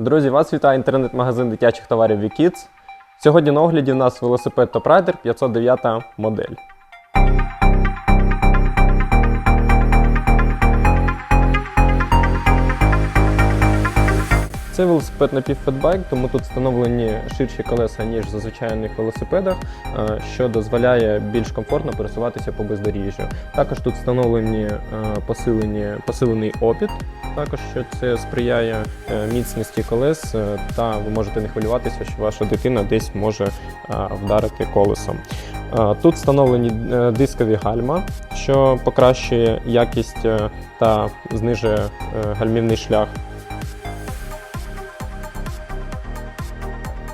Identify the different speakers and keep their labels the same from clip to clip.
Speaker 1: Друзі, вас вітає інтернет-магазин дитячих товарів Вікіц. Сьогодні на огляді в нас велосипед Топрайдер 509 модель. Це велосипед напівфетбайк, тому тут встановлені ширші колеса, ніж за звичайних велосипедах, е, що дозволяє більш комфортно пересуватися по бездоріжжю. Також тут встановлені е, посилені, посилений опіт, також що це сприяє е, міцності колес, та ви можете не хвилюватися, що ваша дитина десь може вдарити колесом. Тут встановлені дискові гальма, що покращує якість та знижує гальмівний шлях.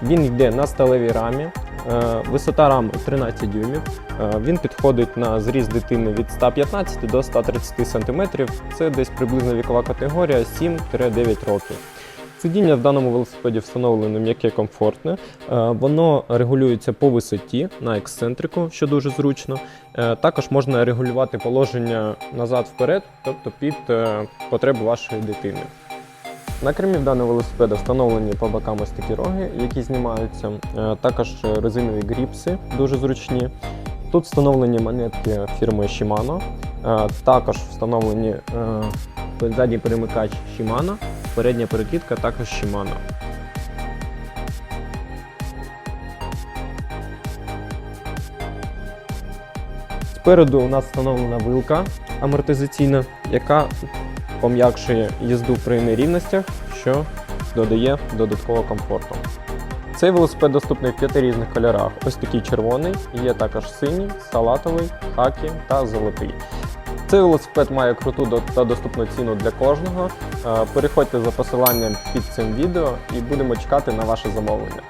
Speaker 1: Він йде на сталевій рамі. е, Висота рами 13 дюймів. Е, Він підходить на зріст дитини від 115 до 130 см. Це десь приблизно вікова категорія 7-9 років. Сидіння в даному велосипеді встановлено м'яке комфортне. Е, Воно регулюється по висоті на ексцентрику, що дуже зручно. Також можна регулювати положення назад-вперед, тобто під потреби вашої дитини. На кермі даного велосипеда встановлені по бокам ось такі роги, які знімаються. Е, Також е, резинові гріпси дуже зручні. Тут встановлені монетки фірми Shimano. Е, Також встановлені е, задній перемикач Shimano, передня перекидка також Shimano. Спереду у нас встановлена вилка амортизаційна, яка пом'якшує їзду при нерівностях, що додає додаткового комфорту. Цей велосипед доступний в п'яти різних кольорах. Ось такий червоний, є також синій, салатовий, хакі та золотий. Цей велосипед має круту та доступну ціну для кожного. Е, Переходьте за посиланням під цим відео і будемо чекати на ваше замовлення.